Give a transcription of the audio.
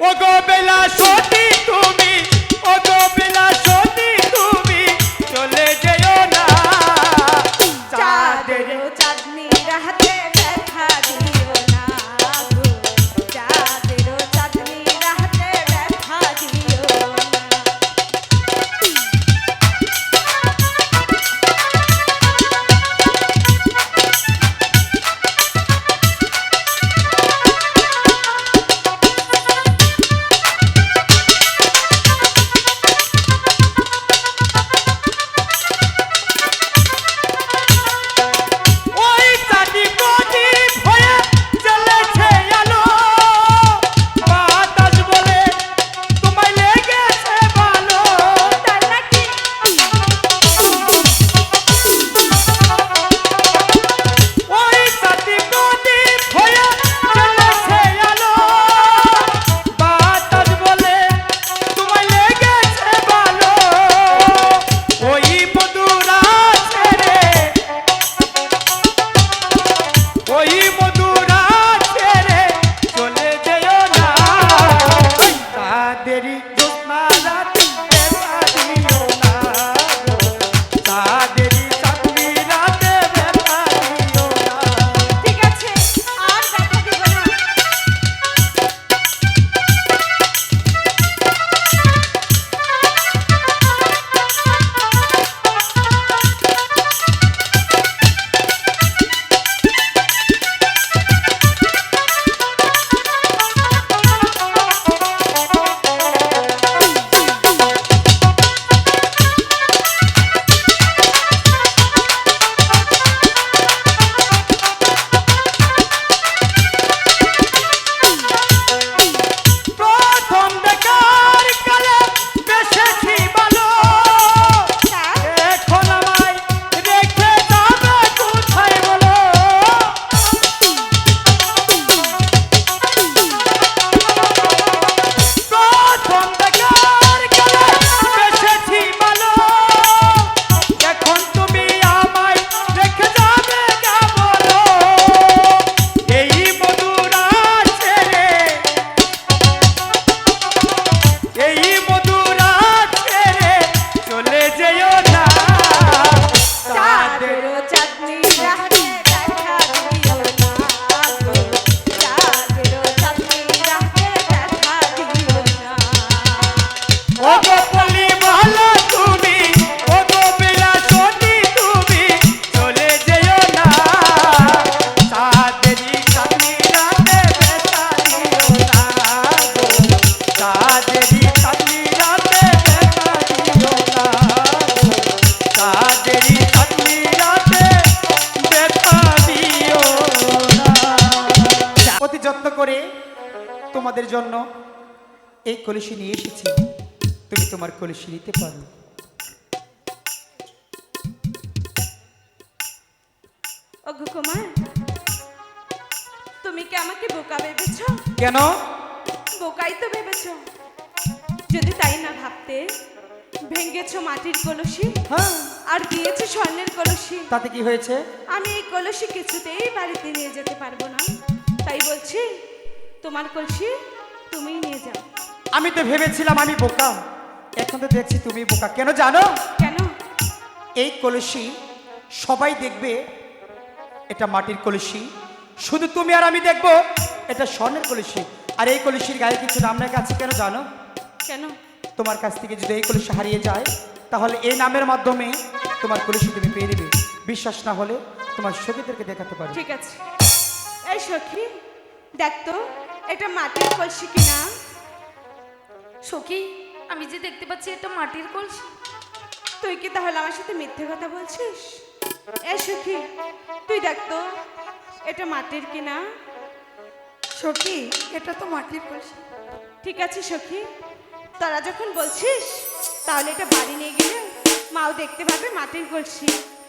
ও গো বেলা সতী তুমি ও তোমাদের জন্য এই কলসি নিয়ে এসেছি। তুমি তোমার কলসি নিতে পারো। কুমার তুমি কি আমাকে বোকা ভেবেছো? কেন? বোকাই তো ভেবেছো। যদি তাই না ভাবতে ভেঙ্গেছো মাটির কলসি হ্যাঁ। আর দিয়েছ স্বর্ণের কলসি। তাতে কি হয়েছে? আমি এই কলসি কিছুতেই বাড়িতে নিয়ে যেতে পারব না। তাই বলছি তোমার কলসি তুমি নিয়ে যাও। আমি তো ভেবেছিলাম আমি বোকা। এখন তো দেখছি তুমি বোকা। কেন জানো? কেন? এই কলসি সবাই দেখবে এটা মাটির কলসি। শুধু তুমি আর আমি দেখব এটা স্বর্ণের কলসি। আর এই কলসির গায়ে কিছু নাম লেখা আছে কেন জানো? কেন? তোমার কাছ থেকে যদি এই কলসি হারিয়ে যায় তাহলে এই নামের মাধ্যমে তোমার কলসি তুমি পেয়ে নেবে বিশ্বাস না হলে তোমার সখীদেরকে দেখাতে পারো। ঠিক আছে। এই সখী দেখ তো এটা মাটির কলসি কিনা? সখী আমি যে দেখতে পাচ্ছি এটা মাটির কলসি। তুই কি তাহলে আমার সাথে মিথ্যে কথা বলছিস? এই সখী তুই দেখ তো এটা মাটির কিনা? সখী এটা তো মাটির কলসি। ঠিক আছে সখী তোরা যখন বলছিস তাহলে এটা বাড়ি নিয়ে গেলে মাও দেখতে পাবে মাটির কলসি।